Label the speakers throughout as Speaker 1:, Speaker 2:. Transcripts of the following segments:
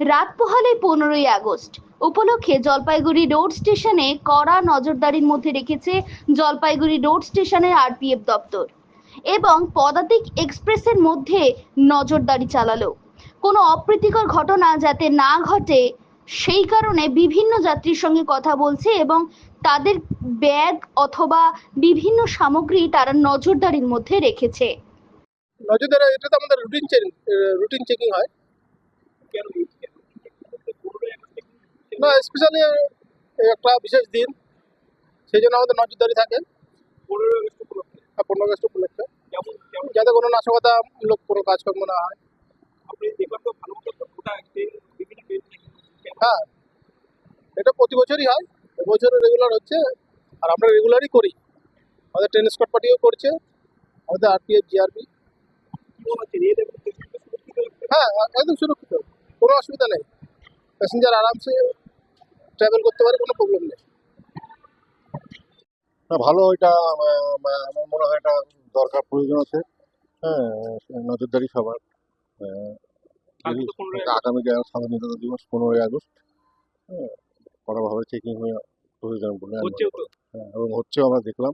Speaker 1: রাত পোহালে পনেরোই আগস্ট। উপলক্ষে জলপাইগুড়ি রোড স্টেশনে কড়া নজরদারির মধ্যে রেখেছে জলপাইগুড়ি রোড স্টেশনের আরপিএফ দপ্তর। এবং পদাতিক এক্সপ্রেসের মধ্যে নজরদারি চালালো। কোনো অপ্রীতিকর ঘটনা যাতে না ঘটে, সেই কারণে বিভিন্ন যাত্রীর সঙ্গে কথা বলছে এবং তাদের ব্যাগ অথবা বিভিন্ন সামগ্রী তারা নজরদারির মধ্যে রেখেছে।
Speaker 2: নজরদারি, এটা তো আমাদের রুটিন রুটিন চেকিং হয়। না স্পেশালি একটা বিশেষ দিন। সেই জন্য আমাদের নজরদারি থাকে। আর পনেরো আগস্ট উপলক্ষে। যাতে কোনো নাশকতামূলক কোনো কাজকর্ম না হয়। হ্যাঁ। এটা প্রতি বছরই হয়। এবছরও রেগুলার হচ্ছে। আর আমরা রেগুলারই করি। আমাদের ট্রেন স্কট পার্টিও করছে। আমাদের আরপিএফ জিআরপি হ্যাঁ একদম সুরক্ষিত। কোনো অসুবিধা নেই। প্যাসেঞ্জার আরামসে ট্রাভেল করতে পারে কোনো প্রবলেম নেই।
Speaker 3: না ভালো এটা আমার মনে হয় এটা দরকার প্রয়োজন আছে। হ্যাঁ নজরদারি সবার। আহ,
Speaker 4: কালকে তো 15
Speaker 3: এটা আগামী স্বাধীনতা দিবস পনেরোই আগস্ট। হ্যাঁ কড়াভাবে চেকিং হয়ে প্রয়োজন বলে। হ্যাঁ এবং হচ্ছেও আমরা দেখলাম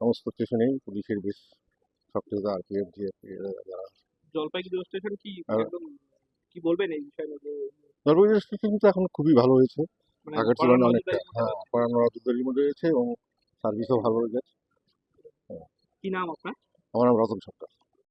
Speaker 3: সমস্ত স্টেশনেই পুলিশের বেশ সক্রিয়তা আরপিএফ জিএফ যারা
Speaker 4: জলপাইগুড়ি স্টেশন কি
Speaker 3: আর-
Speaker 4: কি বলবেন এই বিষয়ে?
Speaker 3: জলপাইগুড়ি স্টেশন তো এখন খুবই ভালো হয়েছে। আগের
Speaker 4: কড়া
Speaker 3: তুলনায় অনেকটা হ্যাঁ পড়ানোর নজরদারির মধ্যে রয়েছে এবং সার্ভিসও ভালো রয়েছে।
Speaker 4: কি নাম আপনার?
Speaker 3: আমার নাম রতন সরকার।